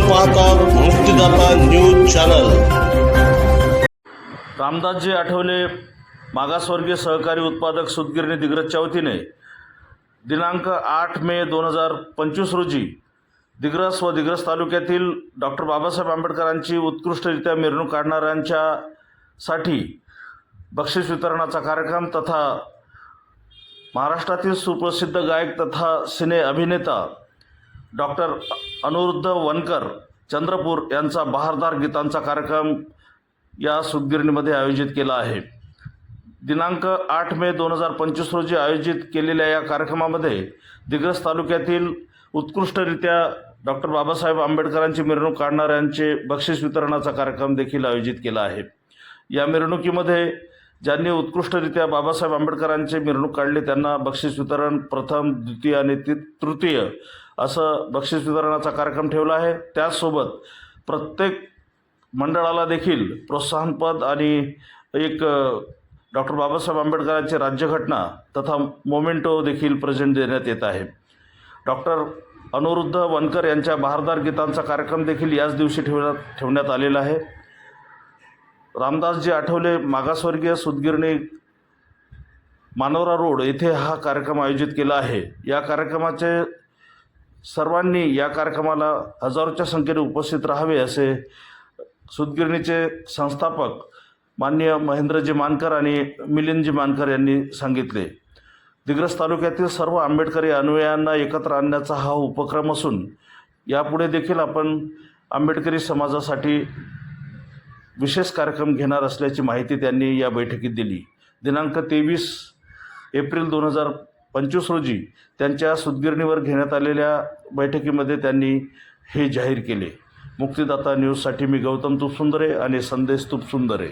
पाहतात मुक्तिदाता news channel. Ramdasji Athawale मागासवर्गीय सहकारी उत्पादक सुतगिरणी दिग्रजच्या वतीने. दिनांक आठ मे दोन हजार पंचवीस रोजी दिग्रस व दिग्रस तालुक्यातील डॉक्टर बाबासाहेब आंबेडकरांची उत्कृष्टरित्या मिरवणूक काढणाऱ्यांच्यासाठी बक्षीस वितरणाचा कार्यक्रम तथा महाराष्ट्रातील सुप्रसिद्ध गायक तथा सिने अभिनेता डॉक्टर अनिरुद्ध वनकर चंद्रपूर यांचा बहारदार गीतांचा कार्यक्रम या सुदगिरणीमध्ये आयोजित केला आहे. दिनांक आठ मे दोन हजार पंचवीस रोजी आयोजित केलेल्या या कार्यक्रमामध्ये दिग्रस तालुक्यातील उत्कृष्टरित्या डॉक्टर बाबासाहेब आंबेडकरांची मिरवणूक काढणाऱ्यांचे बक्षीस वितरणाचा कार्यक्रम देखील आयोजित केला आहे. या मिरवणुकीमध्ये ज्यांनी उत्कृष्टरित्या बाबासाहेब आंबेडकरांचे मिरवणूक काढली त्यांना बक्षीस वितरण प्रथम द्वितीय आणि ति तृतीय असं बक्षीस वितरणाचा कार्यक्रम ठेवला आहे. त्याचसोबत प्रत्येक मंडळाला देखील प्रोत्साहनपद आणि एक डॉक्टर बाबासाहेब आंबेडकरांची राज्यघटना तथा मोमेंटो देखील प्रेझेंट देण्यात येत आहे. डॉक्टर अनुरुद्ध वनकर यांच्या बहारदार गीतांचा कार्यक्रम देखील याच दिवशी ठेवण्यात ठेवण्यात आलेला आहे. रामदासजी आठवले मागासवर्गीय सुदगिरणी मानोरा रोड येथे हा कार्यक्रम आयोजित केला आहे. या कार्यक्रमाचे सर्वांनी या कार्यक्रमाला हजारोच्या संख्येने उपस्थित राहावे असे सुदगिरणीचे संस्थापक माननीय महेंद्रजी मानकर आणि मिलिंदजी मानकर यांनी सांगितले. दिग्रस तालुक्यातील सर्व आंबेडकरी अनुयायांना एकत्र आणण्याचा हा उपक्रम असून यापुढे देखील आपण आंबेडकरी समाजासाठी विशेष कार्यक्रम घेणार असल्याची माहिती त्यांनी या बैठकीत दिली. दिनांक तेवीस एप्रिल दोन हजार पंचवीस रोजी त्यांच्या सुदगिरणीवर घेण्यात आलेल्या बैठकीमध्ये त्यांनी हे जाहीर केले. मुक्तिदाता न्यूजसाठी मी गौतम तुपसुंदरे आणि संदेश तुपसुंदरे.